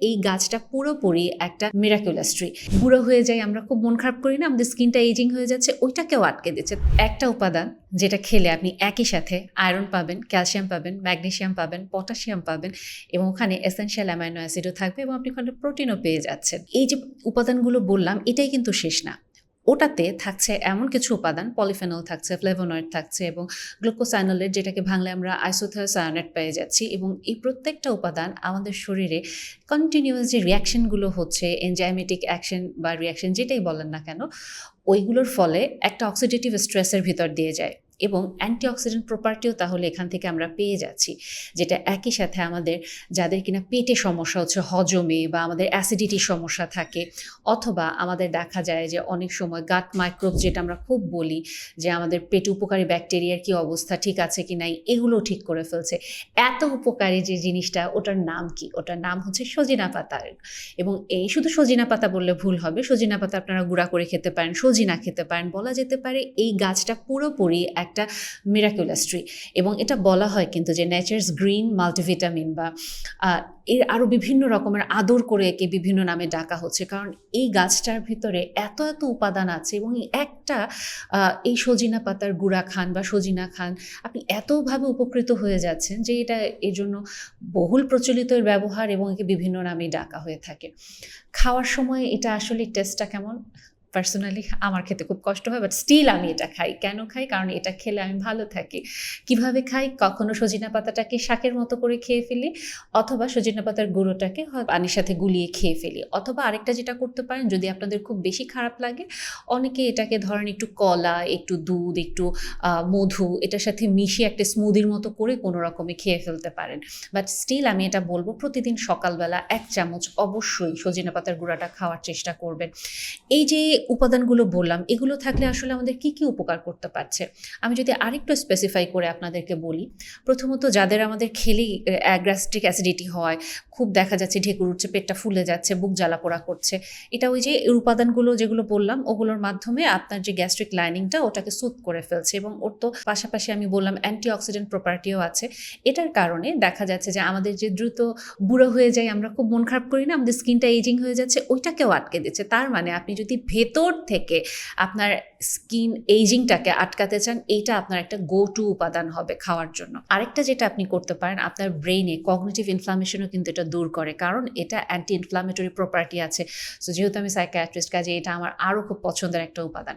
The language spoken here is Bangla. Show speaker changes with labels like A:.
A: এই গাছটা পুরোপুরি একটা মিরাকুলাস ট্রি বুড়ো হয়ে যায় আমরা খুব মন খারাপ করি না, আমাদের স্কিনটা এজিং হয়ে যাচ্ছে, ওইটাকেও আটকে দিচ্ছে। একটা উপাদান যেটা খেলে আপনি একই সাথে আয়রন পাবেন ক্যালসিয়াম পাবেন ম্যাগনেশিয়াম পাবেন পটাশিয়াম পাবেন এবং ওখানে এসেনশিয়াল অ্যামাইনো অ্যাসিডও থাকবে এবং আপনি ওখানে প্রোটিনও পেয়ে যাচ্ছেন। এই যে উপাদানগুলো বললাম, এটাই কিন্তু শেষ না। ওটাতে থাকছে এমন কিছু উপাদান, পলিফেনল থাকছে, ফ্লেভোনয়েড থাকছে এবং গ্লুকোসাইনোলেট যেটাকে ভাঙলে আমরা আইসোথায়োসায়ানেট পেয়ে যাচ্ছি এবং এই প্রত্যেকটা উপাদান আমাদের শরীরে কন্টিনিউয়াস যে রিয়াকশনগুলো হচ্ছে এনজাইমেটিক অ্যাকশন বা রিয়াকশন যেটাই বলেন না কেন, ওইগুলোর ফলে একটা অক্সিডেটিভ স্ট্রেসের ভিতর দিয়ে যায়। এবং অ্যান্টিঅক্সিডেন্ট প্রপার্টিও তাহলে এখান থেকে আমরা পেয়ে যাচ্ছি, যেটা একই সাথে আমাদের যাদের কিনা পেটে সমস্যা হচ্ছে, হজমে বা আমাদের অ্যাসিডিটির সমস্যা থাকে, অথবা আমাদের দেখা যায় যে অনেক সময় গাট মাইক্রোব যেটা আমরা খুব বলি, যে আমাদের পেটে উপকারী ব্যাকটেরিয়ার কি অবস্থা, ঠিক আছে কি নাই, এগুলো ঠিক করে ফেলছে। এত উপকারী যে জিনিসটা, ওটার নাম কি? ওটার নাম হচ্ছে সজিনা পাতা। এবং এই শুধু সজিনা পাতা বললে ভুল হবে, সজিনা পাতা আপনারা গুঁড়া করে খেতে পারেন, সজিনা খেতে পারেন, বলা যেতে পারে এই গাছটা পুরোপুরি একটা মিরাকুলাস ট্রি এবং এটা বলা হয় কিন্তু যে নেচার্স গ্রিন মাল্টিভিটামিন বা এর আরও বিভিন্ন রকমের আদর করে একে বিভিন্ন নামে ডাকা হচ্ছে। কারণ এই গাছটার ভিতরে এত এত উপাদান আছে এবং একটা এই সজিনা পাতার গুঁড়া খান বা সজিনা খান আপনি এতভাবে উপকৃত হয়ে যাচ্ছেন যে এটা এর জন্য বহুল প্রচলিত ব্যবহার এবং একে বিভিন্ন নামে ডাকা হয়ে থাকে। খাওয়ার সময় এটা আসলে টেস্টটা কেমন? পার্সোনালি আমার খেতে খুব কষ্ট হয় বাট স্টিল আমি এটা খাই। কেন খাই? কারণ এটা খেলে আমি ভালো থাকি। কীভাবে খাই? কখনো সজিনা পাতাটাকে শাকের মতো করে খেয়ে ফেলি, অথবা সজিনা পাতার গুঁড়োটাকে পানির সাথে গুলিয়ে খেয়ে ফেলি। অথবা আরেকটা যেটা করতে পারেন, যদি আপনাদের খুব বেশি খারাপ লাগে, অনেকে এটাকে ধরেন একটু কলা, একটু দুধ, একটু মধু, এটার সাথে মিশিয়ে একটা স্মুদির মতো করে কোনো রকমে খেয়ে ফেলতে পারেন। বাট স্টিল আমি এটা বলব, প্রতিদিন সকালবেলা এক চামচ অবশ্যই সজিনা পাতার গুঁড়াটা খাওয়ার চেষ্টা করবেন। এই যে উপাদানগুলো বললাম, এগুলো থাকলে আসলে আমাদের কি কি উপকার করতে পারছে? আমি যদি আরেকটু স্পেসিফাই করে আপনাদেরকে বলি, প্রথমত যাদের আমাদের খেলেই গ্যাস্ট্রিক অ্যাসিডিটি হয়, খুব দেখা যাচ্ছে ঢেকুর উঠছে, পেটটা ফুলে যাচ্ছে, বুক জ্বালা পোড়া করছে, এটা ওই যে উপাদানগুলো যেগুলো বললাম, ওগুলোর মাধ্যমে আপনার যে গ্যাস্ট্রিক লাইনিংটা ওটাকে সুথ করে ফেলছে এবং ওর তো পাশাপাশি আমি বললাম অ্যান্টিঅক্সিডেন্ট প্রপার্টিও আছে। এটার কারণে দেখা যাচ্ছে যে আমাদের যে দ্রুত বুড়ো হয়ে যায় আমরা খুব মন খারাপ করি না, আমাদের স্কিনটা এজিং হয়ে যাচ্ছে, ওইটাকেও আটকে দিচ্ছে। তার মানে আপনি যদি ভেতর থেকে আপনার স্কিন এইজিংটাকে আটকাতে চান, এইটা আপনার একটা গো টু উপাদান হবে খাওয়ার জন্য। আরেকটা যেটা আপনি করতে পারেন, আপনার ব্রেনে কগনিটিভ ইনফ্লামেশনও কিন্তু এটা দূর করে, কারণ এটা অ্যান্টি ইনফ্লামেটরি প্রপার্টি আছে। সো যেহেতু আমি সাইকিয়াট্রিস্ট কাজে এটা আমার আরও খুব পছন্দের একটা উপাদান।